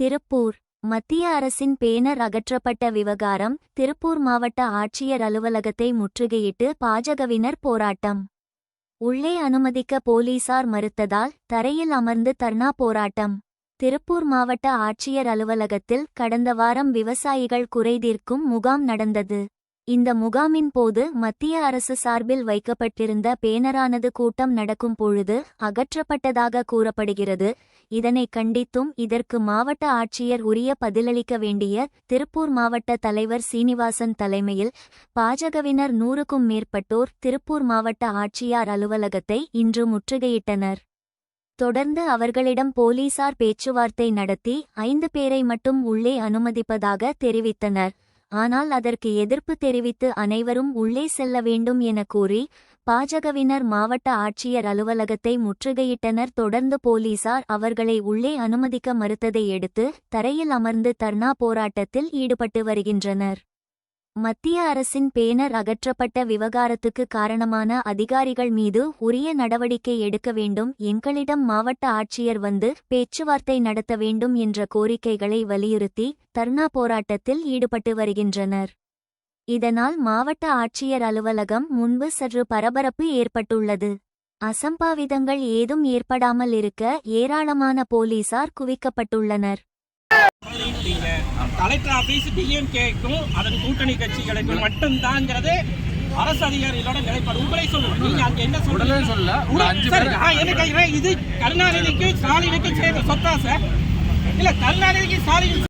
திருப்பூர். மத்திய அரசின் பேனர் அகற்றப்பட்ட விவகாரம் திருப்பூர் மாவட்ட ஆட்சியர் அலுவலகத்தை முற்றுகையிட்டு பாஜகவினர் போராட்டம். உள்ளே அனுமதிக்க போலீசார் மறுத்ததால் தரையில் அமர்ந்து தர்ணா போராட்டம். திருப்பூர் மாவட்ட ஆட்சியர் அலுவலகத்தில் கடந்த வாரம் விவசாயிகள் குறைதீர்க்கும் முகாம் நடந்தது. இந்த முகாமின் போது மத்திய அரசு சார்பில் வைக்கப்பட்டிருந்த பேனரானது கூட்டம் நடக்கும் பொழுது அகற்றப்பட்டதாக கூறப்படுகிறது. இதனை கண்டித்தும் இதற்கு மாவட்ட ஆட்சியர் உரிய பதிலளிக்க வேண்டிய திருப்பூர் மாவட்ட தலைவர் சீனிவாசன் தலைமையில் பாஜகவினர் நூறுக்கும் மேற்பட்டோர் திருப்பூர் மாவட்ட ஆட்சியார் அலுவலகத்தை இன்று முற்றுகையிட்டனர். தொடர்ந்து அவர்களிடம் போலீசார் பேச்சுவார்த்தை நடத்தி ஐந்து பேரை மட்டும் உள்ளே அனுமதிப்பதாக தெரிவித்தனர். ஆனால் அதற்கு எதிர்ப்பு தெரிவித்து அனைவரும் உள்ளே செல்ல வேண்டும் என கூறி பாஜகவினர் மாவட்ட ஆட்சியர் அலுவலகத்தை முற்றுகையிட்டனர். தொடர்ந்து போலீசார் அவர்களை உள்ளே அனுமதிக்க மறுத்ததை எடுத்து தரையில் அமர்ந்து தர்ணா போராட்டத்தில் ஈடுபட்டு வருகின்றனர். மத்திய அரசின் பேனர் அகற்றப்பட்ட விவகாரத்துக்கு காரணமான அதிகாரிகள் மீது உரிய நடவடிக்கை எடுக்க வேண்டும். எங்களிடம் மாவட்ட ஆட்சியர் வந்து பேச்சுவார்த்தை நடத்த வேண்டும் என்ற கோரிக்கைகளை வலியுறுத்தி தர்ணா போராட்டத்தில் ஈடுபட்டு வருகின்றனர். இதனால் மாவட்ட ஆட்சியர் அலுவலகம் முன்பு சற்று பரபரப்பு ஏற்பட்டுள்ளது. அசம்பாவிதங்கள் ஏதும் ஏற்படாமல் இருக்க ஏராளமான போலீசார் குவிக்கப்பட்டுள்ளனர். பண்ணிட்டீங்க. கலெக்டர் ஆபீஸ் டிஎம்கேக்கும் அதன் கூட்டணி கட்சிகளுக்கும் மட்டும்தாங்கிறது அரசு அதிகாரிகளோட நிலைப்பாடு. உங்களை சொல்லுங்க. நீங்க அங்க என்ன உடனே சொல்லுங்க சொல்ல ஒரு அஞ்சு சரி, பேர் ஆ, எனக்கு இது- கருணாநிதிக்கு ஸ்டாலினுக்கு சேர்ந்த சொத்தா சார் இல்ல கருணாநிதிக்கு ஸ்டாலின்